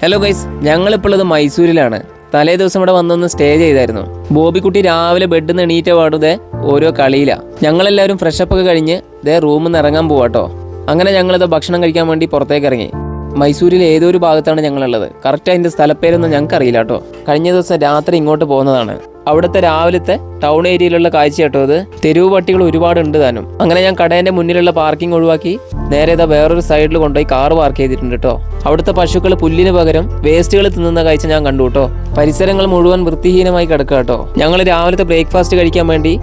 Hello guys ഞങ്ങളിപ്പോൾ ഉള്ളത് മൈസൂരിലാണ്. തലേ ദിവസം ഇവിടെ വന്നൊന്ന് സ്റ്റേ ചെയ്തായിരുന്നു. ബോബിക്കുട്ടി രാവിലെ ബെഡിൽ നിന്ന് എണീറ്റ പാടുതെ ഓരോ കളിയിലാണ് ഞങ്ങളെല്ലാവരും ഫ്രഷപ്പ് ഒക്കെ കഴിഞ്ഞ് ദേ റൂമിൽ നിന്ന് ഇറങ്ങാൻ പോവാട്ടോ അങ്ങനെ ഞങ്ങളിത് ഭക്ഷണം കഴിക്കാൻ വേണ്ടി പുറത്തേക്ക് ഇറങ്ങി. മൈസൂരിൽ ഏതൊരു ഭാഗത്താണ് ഞങ്ങളുള്ളത്? കറക്റ്റ് അതിന്റെ സ്ഥലപ്പേരൊന്നും ഞങ്ങൾക്ക് അറിയില്ല കേട്ടോ കഴിഞ്ഞ ദിവസം രാത്രി ഇങ്ങോട്ട് പോകുന്നതാണ്. അവിടുത്തെ രാവിലത്തെ ടൗൺ ഏരിയയിലുള്ള കാഴ്ച കേട്ടോ അത് തെരുവ് പട്ടികൾ ഒരുപാട് ഉണ്ട് താനും. അങ്ങനെ ഞാൻ കടേന്റെ മുന്നിലുള്ള പാർക്കിംഗ് ഒഴിവാക്കി നേരെ ഇതാ വേറൊരു സൈഡിൽ കൊണ്ടുപോയി കാർ പാർക്ക് ചെയ്തിട്ടുണ്ട് കേട്ടോ. അവിടുത്തെ പശുക്കൾ പുല്ലിന് പകരം വേസ്റ്റുകൾ തിന്നുന്ന കാഴ്ച ഞാൻ കണ്ടു കേട്ടോ. പരിസരങ്ങൾ മുഴുവൻ വൃത്തിഹീനമായി കിടക്കുക കേട്ടോ. ഞങ്ങൾ രാവിലത്തെ ബ്രേക്ക്ഫാസ്റ്റ് കഴിക്കാൻ വേണ്ടി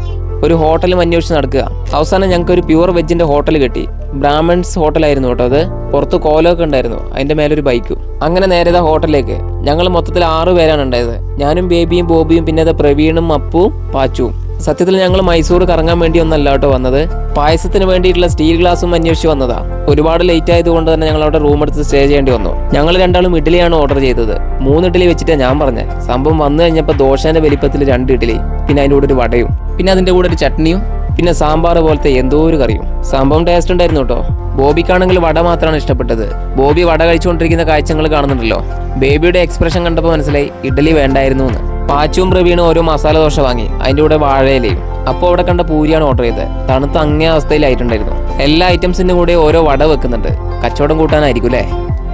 ഒരു ഹോട്ടലും അന്വേഷിച്ച് നടക്കുക. അവസാനം ഞങ്ങൾക്ക് ഒരു പ്യുവർ വെജിന്റെ ഹോട്ടൽ കിട്ടി. ബ്രാഹ്മൺസ് ഹോട്ടലായിരുന്നു കേട്ടോ അത്. പുറത്ത് കോലമൊക്കെ ഉണ്ടായിരുന്നു. അതിന്റെ മേലൊരു ബൈക്കും. അങ്ങനെ നേരെ ഇതാ ഹോട്ടലിലേക്ക്. ഞങ്ങൾ മൊത്തത്തിൽ ആറ് പേരാണ് ഉണ്ടായത്. ഞാനും ബേബിയും ബോബിയും പിന്നെ അത് പ്രവീണും അപ്പുവും പാച്ചുവും. സത്യത്തിൽ ഞങ്ങൾ മൈസൂർ കറങ്ങാൻ വേണ്ടി ഒന്നല്ല കേട്ടോ വന്നത്. പായസത്തിന് വേണ്ടിയിട്ടുള്ള സ്റ്റീൽ ഗ്ലാസും അന്വേഷിച്ച് വന്നതാ. ഒരുപാട് ലേറ്റ് ആയതുകൊണ്ട് തന്നെ ഞങ്ങൾ അവിടെ റൂം എടുത്ത് സ്റ്റേ ചെയ്യേണ്ടി വന്നു. ഞങ്ങൾ രണ്ടാളും ഇഡ്ഡലിയാണ് ഓർഡർ ചെയ്തത്. മൂന്ന് ഇഡ്ഡലി വെച്ചിട്ടാണ് ഞാൻ പറഞ്ഞത് സംഭവം വന്നു കഴിഞ്ഞപ്പോൾ ദോശേന്റെ വലിപ്പത്തിൽ രണ്ട് ഇഡ്ഡലി പിന്നെ അതിന്റെ കൂടെ ഒരു വടയും പിന്നെ അതിന്റെ കൂടെ ഒരു ചട്നിയും പിന്നെ സാമ്പാർ പോലത്തെ എന്തോ ഒരു കറിയും. സംഭവം ടേസ്റ്റ് ഉണ്ടായിരുന്നു കേട്ടോ. ബോബിക്കാണെങ്കിൽ വട മാത്രമാണ് ഇഷ്ടപ്പെട്ടത്. ബോബി വട കഴിച്ചുകൊണ്ടിരിക്കുന്ന കാഴ്ചകൾ കാണുന്നുണ്ടല്ലോ. ബേബിയുടെ എക്സ്പ്രഷൻ കണ്ടപ്പോൾ മനസ്സിലായി ഇഡ്ഡലി വേണ്ടായിരുന്നു എന്ന്. പാച്ചും പ്രവീണും ഓരോ മസാല ദോശ വാങ്ങി. അതിന്റെ കൂടെ വാഴയിലയും. അപ്പോൾ അവിടെ കണ്ട പൂരിയാണ് ഓർഡർ ചെയ്തത്. തണുത്ത അങ്ങേ അവസ്ഥയിലായിട്ടുണ്ടായിരുന്നു എല്ലാ ഐറ്റംസിന്റെ കൂടെ ഓരോ വട വെക്കുന്നുണ്ട്. കച്ചവടം കൂട്ടാനായിരിക്കും അല്ലേ?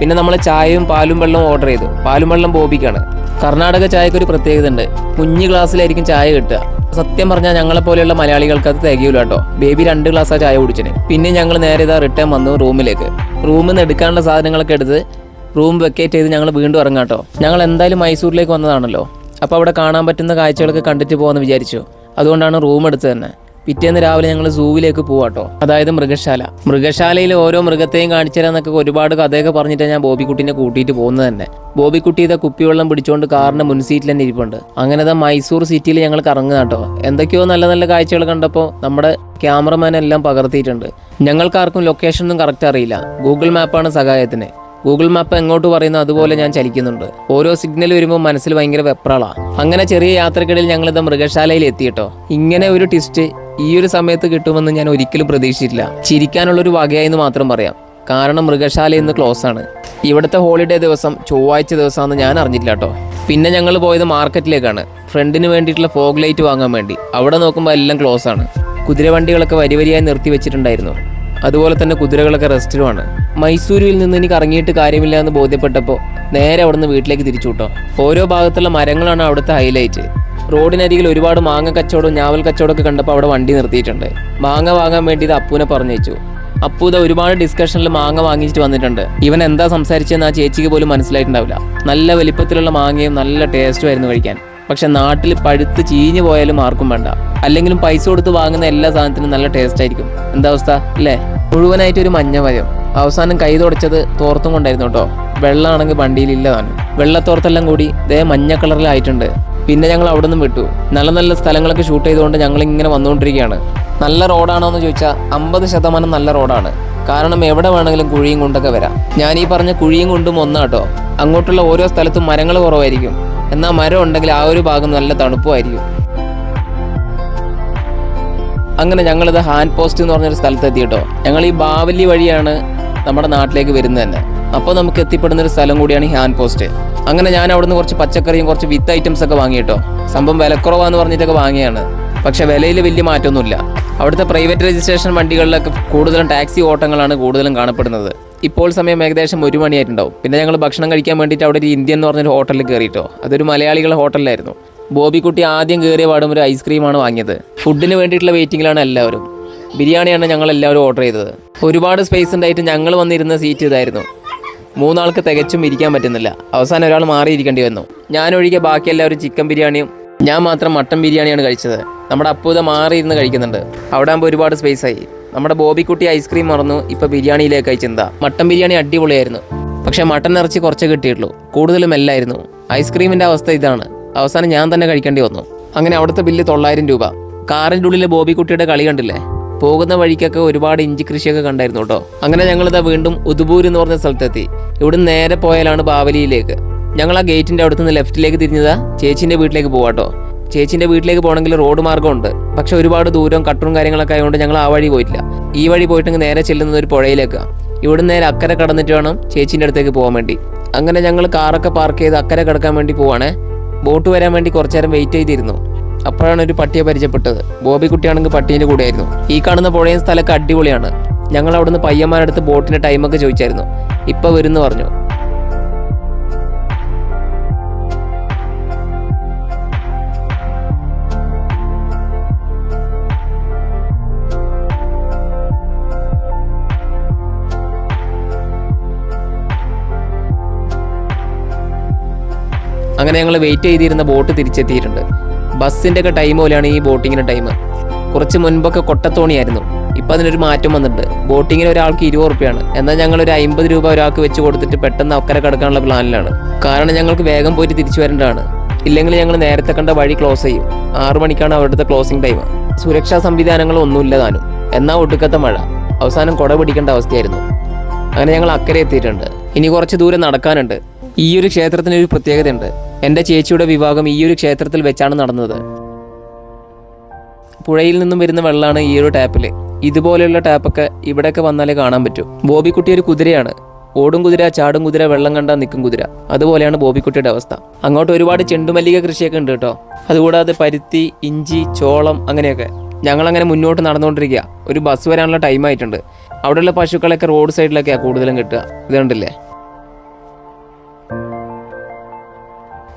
പിന്നെ നമ്മൾ ചായയും പാലും വെള്ളവും ഓർഡർ ചെയ്തു. പാലും വെള്ളം ബോബിക്കാണ്. കർണാടക ചായക്കൊരു പ്രത്യേകത ഉണ്ട് കുഞ്ഞു ഗ്ലാസ്സിലായിരിക്കും ചായ കിട്ടുക. സത്യം പറഞ്ഞാൽ ഞങ്ങളെ പോലെയുള്ള മലയാളികൾക്ക് അത് തികയൂല കേട്ടോ ബേബി രണ്ട് ഗ്ലാസ് ചായ കുടിച്ചിന്. പിന്നെ ഞങ്ങൾ നേരെ ഇതാ റിട്ടേൺ വന്നു റൂമിലേക്ക്. റൂമിൽ നിന്ന് എടുക്കാനുള്ള സാധനങ്ങളൊക്കെ എടുത്ത് റൂം വെക്കേറ്റ് ചെയ്ത് ഞങ്ങൾ വീണ്ടും ഇറങ്ങാം കേട്ടോ ഞങ്ങൾ എന്തായാലും മൈസൂരിലേക്ക് വന്നതാണല്ലോ. അപ്പോൾ അവിടെ കാണാൻ പറ്റുന്ന കാഴ്ചകളൊക്കെ കണ്ടിട്ട് പോകാമെന്ന് വിചാരിച്ചു. അതുകൊണ്ടാണ് റൂം എടുത്തത് തന്നെ. പിറ്റേന്ന് രാവിലെ ഞങ്ങൾ സൂവിലേക്ക് പോവാട്ടോ. അതായത് മൃഗശാല. മൃഗശാലയിൽ ഓരോ മൃഗത്തെയും കാണിച്ചുതരാന്നൊക്കെ ഒരുപാട് കഥയൊക്കെ പറഞ്ഞിട്ട് ഞാൻ ബോബിക്കുട്ടിനെ കൂട്ടിയിട്ട് പോകുന്നത് തന്നെ. ബോബിക്കുട്ടി ഇതാ കുപ്പിവെള്ളം പിടിച്ചുകൊണ്ട് കാറിന്റെ മുൻസീറ്റിൽ തന്നെ ഇരിപ്പുണ്ട്. അങ്ങനെ ഇതാ മൈസൂർ സിറ്റിയിൽ ഞങ്ങൾ കറങ്ങുക എന്തൊക്കെയോ നല്ല നല്ല കാഴ്ചകൾ കണ്ടപ്പോൾ നമ്മുടെ ക്യാമറമാൻ എല്ലാം പകർത്തിയിട്ടുണ്ട്. ഞങ്ങൾക്കാർക്കും ലൊക്കേഷൻ ഒന്നും കറക്റ്റ് അറിയില്ല. ഗൂഗിൾ മാപ്പാണ് സഹായത്തിന്. ഗൂഗിൾ മാപ്പ് എങ്ങോട്ട് പറയുന്നു അതുപോലെ ഞാൻ ചലിക്കുന്നുണ്ട്. ഓരോ സിഗ്നൽ വരുമ്പോൾ മനസ്സിൽ ഭയങ്കര വെപ്രാളാണ് അങ്ങനെ ചെറിയ യാത്രക്കിടയിൽ ഞങ്ങൾ ഇത് മൃഗശാലയിൽ എത്തിയിട്ടോ ഇങ്ങനെ ഒരു ടിസ്റ്റ് ഈ ഒരു സമയത്ത് കിട്ടുമെന്ന് ഞാൻ ഒരിക്കലും പ്രതീക്ഷിച്ചില്ല ചിരിക്കാനുള്ള ഒരു വകയായെന്ന് മാത്രം പറയാം. കാരണം മൃഗശാല ഇന്ന് ക്ലോസ് ആണ്. ഇവിടുത്തെ ഹോളിഡേ ദിവസം ചൊവ്വാഴ്ച ദിവസമാണെന്ന് ഞാൻ അറിഞ്ഞില്ല കേട്ടോ പിന്നെ ഞങ്ങൾ പോയത് മാർക്കറ്റിലേക്കാണ്. ഫ്രണ്ടിന് വേണ്ടിയിട്ടുള്ള ഫോഗ് ലൈറ്റ് വാങ്ങാൻ വേണ്ടി. അവിടെ നോക്കുമ്പോൾ എല്ലാം ക്ലോസ് ആണ്. കുതിരവണ്ടികളൊക്കെ വരി വരിയായി നിർത്തി വെച്ചിട്ടുണ്ടായിരുന്നു. അതുപോലെ തന്നെ കുതിരകളൊക്കെ റെസ്റ്റിലുമാണ് മൈസൂരിൽ നിന്ന് എനിക്ക് ഇറങ്ങിയിട്ട് കാര്യമില്ല എന്ന് ബോധ്യപ്പെട്ടപ്പോൾ നേരെ അവിടുന്ന് വീട്ടിലേക്ക് തിരിച്ചു കിട്ടോ ഓരോ ഭാഗത്തുള്ള മരങ്ങളാണ് അവിടുത്തെ ഹൈലൈറ്റ് റോഡിനരികിൽ ഒരുപാട് മാങ്ങ കച്ചവടവും ഞാവൽ കച്ചവടമൊക്കെ കണ്ടപ്പോൾ അവിടെ വണ്ടി നിർത്തിയിട്ടുണ്ട്. മാങ്ങ വാങ്ങാൻ വേണ്ടി ഇത് അപ്പൂനെ അപ്പു ഇത് ഒരുപാട് ഡിസ്കഷനിൽ മാങ്ങ വാങ്ങിച്ചിട്ട് വന്നിട്ടുണ്ട്. ഇവൻ എന്താ സംസാരിച്ചതെന്ന് ആ ചേച്ചിക്ക് പോലും മനസ്സിലായിട്ടുണ്ടാവില്ല. നല്ല വലിപ്പത്തിലുള്ള മാങ്ങയും നല്ല ടേസ്റ്റും ആയിരുന്നു കഴിക്കാൻ. പക്ഷെ നാട്ടിൽ പഴുത്ത് ചീഞ്ഞു പോയാലും ആർക്കും വേണ്ട. അല്ലെങ്കിലും പൈസ കൊടുത്ത് വാങ്ങുന്ന എല്ലാ സാധനത്തിനും നല്ല ടേസ്റ്റ് ആയിരിക്കും. എന്താ അവസ്ഥ? അല്ലേ? മുഴുവനായിട്ട് ഒരു മഞ്ഞ വയം അവസാനം കൈ തുടച്ചത് തോർത്തും കൊണ്ടായിരുന്നു കേട്ടോ. വെള്ളമാണെങ്കിൽ വണ്ടിയിൽ ഇല്ലതാണ് വെള്ളത്തോർത്തെല്ലാം കൂടി ഇതേ മഞ്ഞ കളറിലായിട്ടുണ്ട് പിന്നെ ഞങ്ങൾ അവിടെ നിന്നും വിട്ടു. നല്ല നല്ല സ്ഥലങ്ങളൊക്കെ ഷൂട്ട് ചെയ്തുകൊണ്ട് ഞങ്ങൾ ഇങ്ങനെ വന്നുകൊണ്ടിരിക്കുകയാണ്. നല്ല റോഡാണോ എന്ന് ചോദിച്ചാൽ അമ്പത് ശതമാനം നല്ല റോഡാണ് കാരണം എവിടെ വേണമെങ്കിലും കുഴിയും കൊണ്ടൊക്കെ വരാം. ഞാൻ ഈ പറഞ്ഞ കുഴിയും കൊണ്ടും ഒന്നാട്ടോ അങ്ങോട്ടുള്ള ഓരോ സ്ഥലത്തും മരങ്ങൾ കുറവായിരിക്കും. എന്നാൽ മരം ഉണ്ടെങ്കിൽ ആ ഒരു ഭാഗം നല്ല തണുപ്പുമായിരിക്കും. അങ്ങനെ ഞങ്ങളിത് ഹാൻഡ് പോസ്റ്റ് എന്ന് പറഞ്ഞൊരു സ്ഥലത്ത് എത്തി കേട്ടോ ഞങ്ങൾ ഈ ബാവലി വഴിയാണ് നമ്മുടെ നാട്ടിലേക്ക് വരുന്നത് തന്നെ. അപ്പോൾ നമുക്ക് എത്തിപ്പെടുന്ന ഒരു സ്ഥലം കൂടിയാണ് ഈ ഹാൻഡ് പോസ്റ്റ് അങ്ങനെ ഞാൻ അവിടുന്ന് കുറച്ച് പച്ചക്കറിയും കുറച്ച് വിത്ത് ഐറ്റംസ് ഒക്കെ വാങ്ങി കേട്ടോ. സംഭവം വിലക്കുറവാന്ന് പറഞ്ഞിട്ടൊക്കെ വാങ്ങിയാണ്. പക്ഷെ വിലയിൽ വലിയ മാറ്റമൊന്നുമില്ല. അവിടുത്തെ പ്രൈവറ്റ് രജിസ്ട്രേഷൻ വണ്ടികളിലൊക്കെ കൂടുതലും ടാക്സി ഓട്ടങ്ങളാണ് കൂടുതലും കാണപ്പെടുന്നത്. ഇപ്പോൾ സമയം ഏകദേശം ഒരു മണിയായിട്ടുണ്ടാവും. പിന്നെ ഞങ്ങൾ ഭക്ഷണം കഴിക്കാൻ വേണ്ടിയിട്ട് അവിടെ ഒരു ഇന്ത്യൻ എന്ന് പറഞ്ഞൊരു ഹോട്ടലിൽ കയറിയിട്ടോ. അതൊരു മലയാളികളുടെ ഹോട്ടലിലായിരുന്നു. ബോബിക്കുട്ടി ആദ്യം കയറിയ പാടും ഒരു ഐസ്ക്രീമാണ് വാങ്ങിയത്. ഫുഡിന് വേണ്ടിയിട്ടുള്ള വെയിറ്റിങ്ങിലാണ് എല്ലാവരും. ബിരിയാണിയാണ് ഞങ്ങൾ എല്ലാവരും ഓർഡർ ചെയ്തത്. ഒരുപാട് സ്പേസ് ഉണ്ടായിട്ട് ഞങ്ങൾ വന്നിരുന്ന സീറ്റ് ഇതായിരുന്നു. മൂന്നാൾക്ക് തികച്ചും ഇരിക്കാൻ പറ്റുന്നില്ല. അവസാനം ഒരാൾ മാറിയിരിക്കേണ്ടി വന്നു. ഞാനൊഴികെ ബാക്കി എല്ലാവരും ചിക്കൻ ബിരിയാണിയും ഞാൻ മാത്രം മട്ടൻ ബിരിയാണിയാണ് കഴിച്ചത്. നമ്മുടെ അപ്പൂത മാറിയിരുന്ന് കഴിക്കുന്നുണ്ട്. അവിടെ ആകുമ്പോൾ ഒരുപാട് സ്പേസ് ആയി. നമ്മുടെ ബോബിക്കുട്ടി ഐസ്ക്രീം മറന്നു. ഇപ്പോൾ ബിരിയാണിയിലേക്കായി ചിന്ത. മട്ടൻ ബിരിയാണി അടിപൊളിയായിരുന്നു. പക്ഷേ മട്ടൻ ഇറച്ചി കുറച്ച് കിട്ടിയിട്ടുള്ളൂ. കൂടുതലും എല്ലായിരുന്നു. ഐസ്ക്രീമിന്റെ അവസ്ഥ ഇതാണ്. അവസാനം ഞാൻ തന്നെ കഴിക്കേണ്ടി വന്നു. അങ്ങനെ അവിടുത്തെ ബില്ല് തൊള്ളായിരം രൂപ. കാറിന്റെ ഉള്ളിലെ ബോബിക്കുട്ടിയുടെ കളി കണ്ടില്ലേ? പോകുന്ന വഴിക്കൊക്കെ ഒരുപാട് ഇഞ്ചി കൃഷിയൊക്കെ കണ്ടായിരുന്നു കേട്ടോ. അങ്ങനെ ഞങ്ങളിതാ വീണ്ടും ഉദുപൂർ എന്ന് പറഞ്ഞ സ്ഥലത്തെത്തി. ഇവിടുന്ന് നേരെ പോയാലാണ് ബാവലിയിലേക്ക്. ഞങ്ങൾ ആ ഗേറ്റിന്റെ അടുത്ത് നിന്ന് ലെഫ്റ്റിലേക്ക് തിരിഞ്ഞതാ ചേച്ചിന്റെ വീട്ടിലേക്ക് പോവാട്ടോ ചേച്ചിന്റെ വീട്ടിലേക്ക് പോകണമെങ്കിൽ റോഡ് മാർഗമുണ്ട്. പക്ഷെ ഒരുപാട് ദൂരം കട്ടറും കാര്യങ്ങളൊക്കെ ആയതുകൊണ്ട് ഞങ്ങൾ ആ വഴി പോയിട്ടില്ല. ഈ വഴി പോയിട്ടെങ്കിൽ നേരെ ചെല്ലുന്നത് ഒരു പുഴയിലേക്ക്. ഇവിടെ നേരെ അക്കരെ കടന്നിട്ട് വേണം ചേച്ചിന്റെ അടുത്തേക്ക് പോകാൻ വേണ്ടി. അങ്ങനെ ഞങ്ങൾ കാറൊക്കെ പാർക്ക് ചെയ്ത് അക്കരെ കിടക്കാൻ വേണ്ടി പോവാണേ. ബോട്ട് വരാൻ വേണ്ടി കുറച്ചു നേരം വെയിറ്റ് ചെയ്തിരുന്നു. അപ്പോഴാണ് ഒരു പട്ടിയെ പരിചയപ്പെട്ടത്. ബോബി കുട്ടിയാണെങ്കിൽ പട്ടീന്റെ കൂടെയായിരുന്നു. ഈ കാണുന്ന പുഴയും സ്ഥലമൊക്കെ അടിപൊളിയാണ്. ഞങ്ങൾ അവിടുന്ന് പയ്യന്മാരടുത്ത് ബോട്ടിന്റെ ടൈമൊക്കെ ചോദിച്ചായിരുന്നു. ഇപ്പൊ വരുന്നു പറഞ്ഞു. അങ്ങനെ ഞങ്ങൾ വെയിറ്റ് ചെയ്തിരുന്ന ബോട്ട് തിരിച്ചെത്തിയിട്ടുണ്ട്. ബസ്സിന്റെ ഒക്കെ ടൈം പോലെയാണ് ഈ ബോട്ടിങ്ങിന്റെ ടൈം കുറച്ച് മുൻപൊക്കെ കൊട്ടത്തോണിയായിരുന്നു. ഇപ്പം അതിനൊരു മാറ്റം വന്നിട്ടുണ്ട്. ബോട്ടിങ്ങിന് ഒരാൾക്ക് ഇരുപത് റുപ്യാണ്. എന്നാൽ ഞങ്ങൾ ഒരു അമ്പത് രൂപ ഒരാൾക്ക് വെച്ച് കൊടുത്തിട്ട് പെട്ടെന്ന് അക്കരെ കിടക്കാനുള്ള പ്ലാനിലാണ്. കാരണം ഞങ്ങൾക്ക് വേഗം പോയിട്ട് തിരിച്ചു വരേണ്ടതാണ്. ഇല്ലെങ്കിൽ ഞങ്ങൾ നേരത്തെ കണ്ട വഴി ക്ലോസ് ചെയ്യും. ആറു മണിക്കാണ് അവിടുത്തെ ക്ലോസിംഗ് ടൈം സുരക്ഷാ സംവിധാനങ്ങൾ ഒന്നുമില്ല താനും. എന്നാൽ ഒടുക്കത്തെ മഴ. അവസാനം കുട പിടിക്കേണ്ട അവസ്ഥയായിരുന്നു. അങ്ങനെ ഞങ്ങൾ അക്കരെ എത്തിയിട്ടുണ്ട്. ഇനി കുറച്ച് ദൂരം നടക്കാനുണ്ട്. ഈ ഒരു ക്ഷേത്രത്തിന് ഒരു പ്രത്യേകതയുണ്ട്. എന്റെ ചേച്ചിയുടെ വിവാഹം ഈ ഒരു ക്ഷേത്രത്തിൽ വെച്ചാണ് നടന്നത്. പുഴയിൽ നിന്നും വരുന്ന വെള്ളമാണ് ഈ ഒരു ടാപ്പിൽ ഇതുപോലെയുള്ള ടാപ്പൊക്കെ ഇവിടെയൊക്കെ വന്നാലേ കാണാൻ പറ്റൂ. ബോബിക്കുട്ടി ഒരു കുതിരയാണ്. ഓടും കുതിര ചാടും കുതിര വെള്ളം കണ്ടാൽ നിൽക്കും കുതിര. അതുപോലെയാണ് ബോബിക്കുട്ടിയുടെ അവസ്ഥ. അങ്ങോട്ട് ഒരുപാട് ചെണ്ടുമല്ലിക കൃഷിയൊക്കെ ഉണ്ട് കേട്ടോ. അതുകൂടാതെ പരുത്തി ഇഞ്ചി ചോളം അങ്ങനെയൊക്കെ. ഞങ്ങളങ്ങനെ മുന്നോട്ട് നടന്നുകൊണ്ടിരിക്കുക. ഒരു ബസ് വരാനുള്ള ടൈം ആയിട്ടുണ്ട്. അവിടെയുള്ള പശുക്കളൊക്കെ റോഡ് സൈഡിലൊക്കെയാണ് കൂടുതലും കിട്ടുക. ഇത് കണ്ടില്ലേ?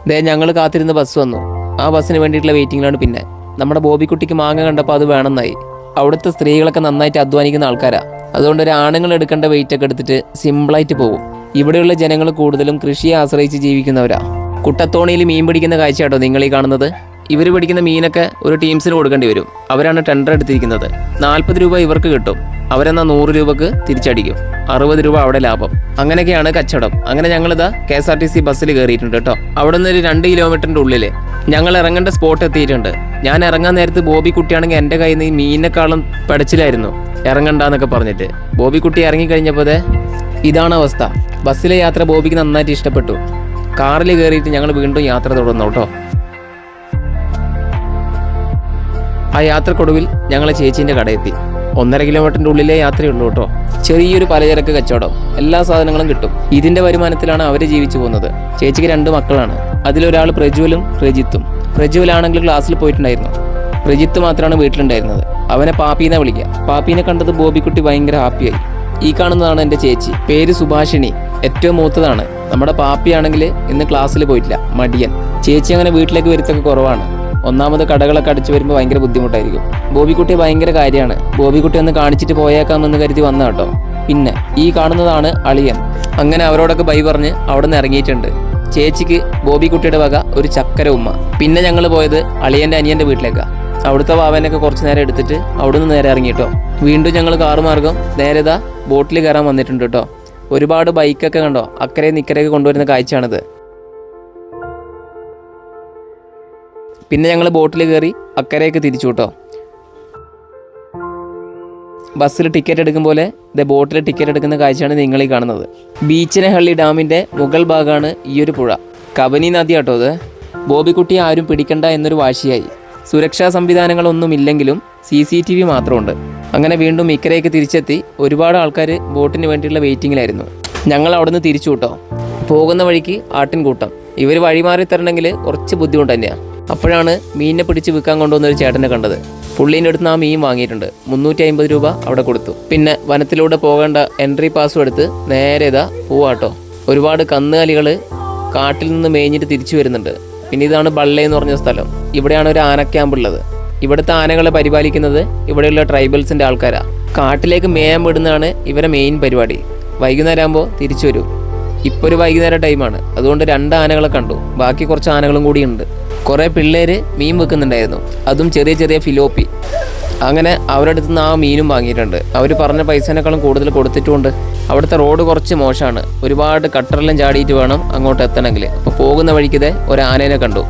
ദേ ഞങ്ങൾ കാത്തിരുന്ന ബസ് വന്നു. ആ ബസ്സിന് വേണ്ടിയിട്ടുള്ള വെയിറ്റിങ്ങിലാണ് പിന്നെ. നമ്മുടെ ബോബിക്കുട്ടിക്ക് മാങ്ങ കണ്ടപ്പോൾ അത് വേണമെന്നായി. അവിടുത്തെ സ്ത്രീകളൊക്കെ നന്നായിട്ട് അധ്വാനിക്കുന്ന ആൾക്കാരാ. അതുകൊണ്ട് ഒരു ആണുങ്ങൾ എടുക്കേണ്ട വെയിറ്റ് ഒക്കെ എടുത്തിട്ട് സിമ്പിളായിട്ട് പോകും ഇവിടെയുള്ള ജനങ്ങൾ കൂടുതലും കൃഷിയെ ആശ്രയിച്ച് ജീവിക്കുന്നവരാ. കുട്ടത്തോണിയിൽ മീൻ പിടിക്കുന്ന കാഴ്ചയാട്ടോ നിങ്ങൾ ഈ കാണുന്നത്. ഇവർ പിടിക്കുന്ന മീനൊക്കെ ഒരു ടീംസിന് കൊടുക്കേണ്ടി വരും. അവരാണ് ടെൻഡർ എടുത്തിരിക്കുന്നത്. നാൽപ്പത് രൂപ ഇവർക്ക് കിട്ടും. അവരെന്നാ നൂറ് രൂപക്ക് തിരിച്ചടിക്കും. അറുപത് രൂപ അവിടെ ലാഭം. അങ്ങനെയൊക്കെയാണ് കച്ചവടം. അങ്ങനെ ഞങ്ങളിതാ K S R T C ബസ്സിൽ കയറിയിട്ടുണ്ട് കേട്ടോ. അവിടെ നിന്ന് ഒരു രണ്ട് കിലോമീറ്ററിന്റെ ഉള്ളിൽ ഞങ്ങൾ ഇറങ്ങേണ്ട സ്പോട്ട് എത്തിയിട്ടുണ്ട്. ഞാൻ ഇറങ്ങാൻ നേരത്ത് ബോബി കുട്ടിയാണെങ്കിൽ എന്റെ കയ്യിൽ നിന്ന് ഈ മീനിനെക്കാളും പടച്ചിലായിരുന്നു ഇറങ്ങണ്ടെന്നൊക്കെ പറഞ്ഞിട്ട്. ബോബി കുട്ടി ഇറങ്ങി കഴിഞ്ഞപ്പോൾ ഇതാണ് അവസ്ഥ. ബസ്സിലെ യാത്ര ബോബിക്ക് നന്നായിട്ട് ഇഷ്ടപ്പെട്ടു. കാറിൽ കയറിയിട്ട് ഞങ്ങൾ വീണ്ടും യാത്ര തുടർന്നു കേട്ടോ. ആ യാത്രക്കൊടുവിൽ ഞങ്ങളെ ചേച്ചീന്റെ കടയെത്തി. ഒന്നര കിലോമീറ്ററിന്റെ ഉള്ളിലേ യാത്രയുള്ളൂ കേട്ടോ. ചെറിയൊരു പലചരക്ക് കച്ചവടം. എല്ലാ സാധനങ്ങളും കിട്ടും. ഇതിന്റെ വരുമാനത്തിലാണ് അവർ ജീവിച്ചു പോകുന്നത്. ചേച്ചിക്ക് രണ്ട് മക്കളാണ്. അതിലൊരാൾ പ്രജ്വലും പ്രജിത്തും. പ്രജ്വലാണെങ്കിൽ ക്ലാസ്സിൽ പോയിട്ടുണ്ടായിരുന്നു. പ്രജിത്ത് മാത്രമാണ് വീട്ടിലുണ്ടായിരുന്നത്. അവനെ പാപ്പീനെ വിളിക്കുക പാപ്പീനെ കണ്ടത് ബോബിക്കുട്ടി ഭയങ്കര ഹാപ്പിയായി. ഈ കാണുന്നതാണ് എന്റെ ചേച്ചി. പേര് സുഭാഷിണി. ഏറ്റവും മൂത്തതാണ്. നമ്മുടെ പാപ്പിയാണെങ്കിൽ ഇന്ന് ക്ലാസ്സിൽ പോയിട്ടില്ല. മടിയൻ. ചേച്ചി അങ്ങനെ വീട്ടിലേക്ക് വരുത്തൊക്കെ കുറവാണ്. ഒന്നാമത് കടകളൊക്കെ അടിച്ചു വരുമ്പോൾ ഭയങ്കര ബുദ്ധിമുട്ടായിരിക്കും. ബോബിക്കുട്ടി ഭയങ്കര കാര്യമാണ്. ബോബിക്കുട്ടി ഒന്ന് കാണിച്ചിട്ട് പോയേക്കാമെന്ന് കരുതി വന്ന കേട്ടോ. പിന്നെ ഈ കാണുന്നതാണ് അളിയൻ. അങ്ങനെ അവരോടൊക്കെ ബൈ പറഞ്ഞ് അവിടെ നിന്ന് ഇറങ്ങിയിട്ടുണ്ട്. ചേച്ചിക്ക് ബോബിക്കുട്ടിയുടെ വക ഒരു ചക്കര ഉമ്മ. പിന്നെ ഞങ്ങൾ പോയത് അളിയന്റെ അനിയന്റെ വീട്ടിലേക്കാണ് അവിടുത്തെ വാവനൊക്കെ കുറച്ച് നേരം എടുത്തിട്ട് അവിടുന്ന് നേരെ ഇറങ്ങിട്ടോ വീണ്ടും ഞങ്ങൾ കാറ് മാർഗം നേരെതാ ബോട്ടിൽ കയറാൻ വന്നിട്ടുണ്ട് കേട്ടോ. ഒരുപാട് ബൈക്കൊക്കെ കണ്ടോ? അക്കരെ നിക്കരയൊക്കെ കൊണ്ടുവരുന്ന കാഴ്ചയാണിത്. പിന്നെ ഞങ്ങൾ ബോട്ടിൽ കയറി അക്കരയൊക്കെ തിരിച്ചു കേട്ടോ ബസ്സിൽ ടിക്കറ്റ് എടുക്കും പോലെ ഇത് ബോട്ടിൽ ടിക്കറ്റ് എടുക്കുന്ന കാഴ്ചയാണ് നിങ്ങൾ ഈ കാണുന്നത്. ബീച്ചിനഹള്ളി ഡാമിന്റെ മുകൾ ഭാഗമാണ് ഈ ഒരു പുഴ. കബനി നദി കേട്ടോ അത്. ബോബിക്കുട്ടി ആരും പിടിക്കണ്ട എന്നൊരു വാശിയായി. സുരക്ഷാ സംവിധാനങ്ങളൊന്നും ഇല്ലെങ്കിലും സി സി ടി വി മാത്രമുണ്ട്. അങ്ങനെ വീണ്ടും ഇക്കരയ്ക്ക് തിരിച്ചെത്തി ഒരുപാട് ആൾക്കാർ ബോട്ടിന് വേണ്ടിയുള്ള വെയിറ്റിങ്ങിലായിരുന്നു ഞങ്ങൾ അവിടുന്ന് തിരിച്ചു കേട്ടോ പോകുന്ന വഴിക്ക് ആട്ടിൻകൂട്ടം. ഇവർ വഴിമാറി തരണമെങ്കിൽ കുറച്ച് ബുദ്ധിമുട്ട് തന്നെയാണ് അപ്പോഴാണ് മീനിനെ പിടിച്ച് വിൽക്കാൻ കൊണ്ടുവന്ന ഒരു ചേട്ടനെ കണ്ടത്. പുള്ളീന്റെ അടുത്ത് ആ മീൻ വാങ്ങിയിട്ടുണ്ട്. മുന്നൂറ്റി അമ്പത് രൂപ അവിടെ കൊടുത്തു. പിന്നെ വനത്തിലൂടെ പോകേണ്ട എൻട്രി പാസും എടുത്ത് നേരെ ഇതാ പോവാട്ടോ. ഒരുപാട് കന്നുകാലികൾ കാട്ടിൽ നിന്ന് മേഞ്ഞിട്ട് തിരിച്ചു വരുന്നുണ്ട്. പിന്നെ ഇതാണ് ബള്ളേ എന്ന് പറഞ്ഞ സ്ഥലം. ഇവിടെയാണ് ഒരു ആന ക്യാമ്പ് ഉള്ളത്. ഇവിടുത്തെ ആനകളെ പരിപാലിക്കുന്നത് ഇവിടെയുള്ള ട്രൈബൽസിന്റെ ആൾക്കാരാണ് കാട്ടിലേക്ക് മേയാൻ വിടുന്നതാണ് ഇവരെ മെയിൻ പരിപാടി. വൈകുന്നേരം ആകുമ്പോൾ തിരിച്ചു വരും. ഇപ്പോൾ ഒരു വൈകുന്നേരം ടൈമാണ്. അതുകൊണ്ട് രണ്ട് ആനകളെ കണ്ടു. ബാക്കി കുറച്ച് ആനകളും കൂടി ഉണ്ട്. കുറേ പിള്ളേർ മീൻ വെക്കുന്നുണ്ടായിരുന്നു. അതും ചെറിയ ചെറിയ ഫിലോപ്പി. അങ്ങനെ അവരുടെ അടുത്ത് നിന്ന് ആ മീനും വാങ്ങിയിട്ടുണ്ട്. അവർ പറഞ്ഞ പൈസേനേക്കാളും കൂടുതൽ കൊടുത്തിട്ടുമുണ്ട് അവിടുത്തെ റോഡ് കുറച്ച് മോശമാണ്. ഒരുപാട് കട്ടറെല്ലാം ചാടിയിട്ട് വേണം അങ്ങോട്ട് എത്തണമെങ്കിൽ അപ്പോൾ പോകുന്ന വഴിക്കിതെ ഒരു ആനേനെ കണ്ടു.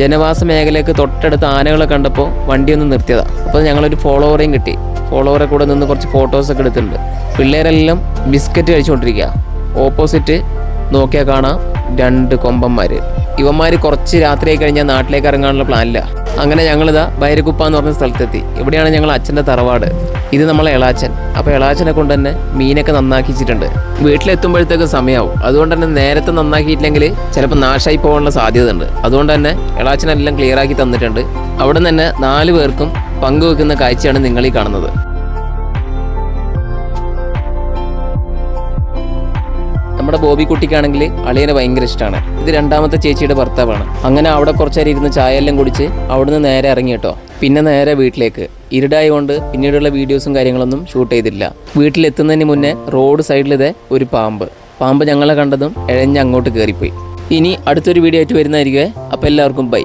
ജനവാസ മേഖലയ്ക്ക് തൊട്ടടുത്ത് ആനകളെ കണ്ടപ്പോൾ വണ്ടി ഒന്ന് നിർത്തിയതാണ് അപ്പോൾ ഞങ്ങളൊരു ഫോളോവറേയും കിട്ടി. ഫോളോവറെ കൂടെ നിന്ന് കുറച്ച് ഫോട്ടോസൊക്കെ എടുത്തിട്ടുണ്ട്. പിള്ളേരെല്ലാം ബിസ്ക്കറ്റ് കഴിച്ചുകൊണ്ടിരിക്കുക ഓപ്പോസിറ്റ് നോക്കിയാൽ കാണാം. രണ്ട് കൊമ്പന്മാർ ഇവന്മാർ കുറച്ച് രാത്രിയായി കഴിഞ്ഞാൽ നാട്ടിലേക്ക് ഇറങ്ങാനുള്ള പ്ലാനില്ല അങ്ങനെ ഞങ്ങളിതാ ബൈരകുപ്പ എന്ന് പറഞ്ഞ സ്ഥലത്തെത്തി. ഇവിടെയാണ് ഞങ്ങൾ അച്ഛന്റെ തറവാട്. ഇത് നമ്മളെ എളാച്ചൻ അപ്പോൾ എളാച്ചനെ കൊണ്ട് തന്നെ മീനൊക്കെ നന്നാക്കിച്ചിട്ടുണ്ട്. വീട്ടിലെത്തുമ്പോഴത്തേക്ക് സമയമാവും അതുകൊണ്ട് തന്നെ നേരത്തെ നന്നാക്കിയിട്ടില്ലെങ്കിൽ ചിലപ്പോൾ നാശമായി പോകാനുള്ള സാധ്യത ഉണ്ട് അതുകൊണ്ട് തന്നെ എളാച്ചനെല്ലാം ക്ലിയർ ആക്കി തന്നിട്ടുണ്ട്. അവിടെ നിന്ന് തന്നെ നാല് പേർക്കും പങ്കുവെക്കുന്ന കാഴ്ചയാണ് നിങ്ങൾ ഈ കാണുന്നത്. നമ്മുടെ ബോബി കുട്ടിക്കാണെങ്കിൽ അളിയനെ ഭയങ്കര ഇഷ്ടമാണ് ഇത് രണ്ടാമത്തെ ചേച്ചിയുടെ ഭർത്താവാണ്. അങ്ങനെ അവിടെ കുറച്ചേരം ഇരുന്ന് ചായ എല്ലാം കുടിച്ച് അവിടുന്ന് നേരെ ഇറങ്ങി കേട്ടോ. പിന്നെ നേരെ വീട്ടിലേക്ക്. ഇരുടായതുകൊണ്ട് പിന്നീടുള്ള വീഡിയോസും കാര്യങ്ങളൊന്നും ഷൂട്ട് ചെയ്തില്ല. വീട്ടിലെത്തുന്നതിന് മുന്നേ റോഡ് സൈഡിലിതേ ഒരു പാമ്പ്. പാമ്പ് ഞങ്ങളെ കണ്ടതും എഴഞ്ഞ് അങ്ങോട്ട് കയറിപ്പോയി ഇനി അടുത്തൊരു വീഡിയോ ആയിട്ട് വരുന്നതായിരിക്കേ അപ്പോൾ എല്ലാവർക്കും ബൈ.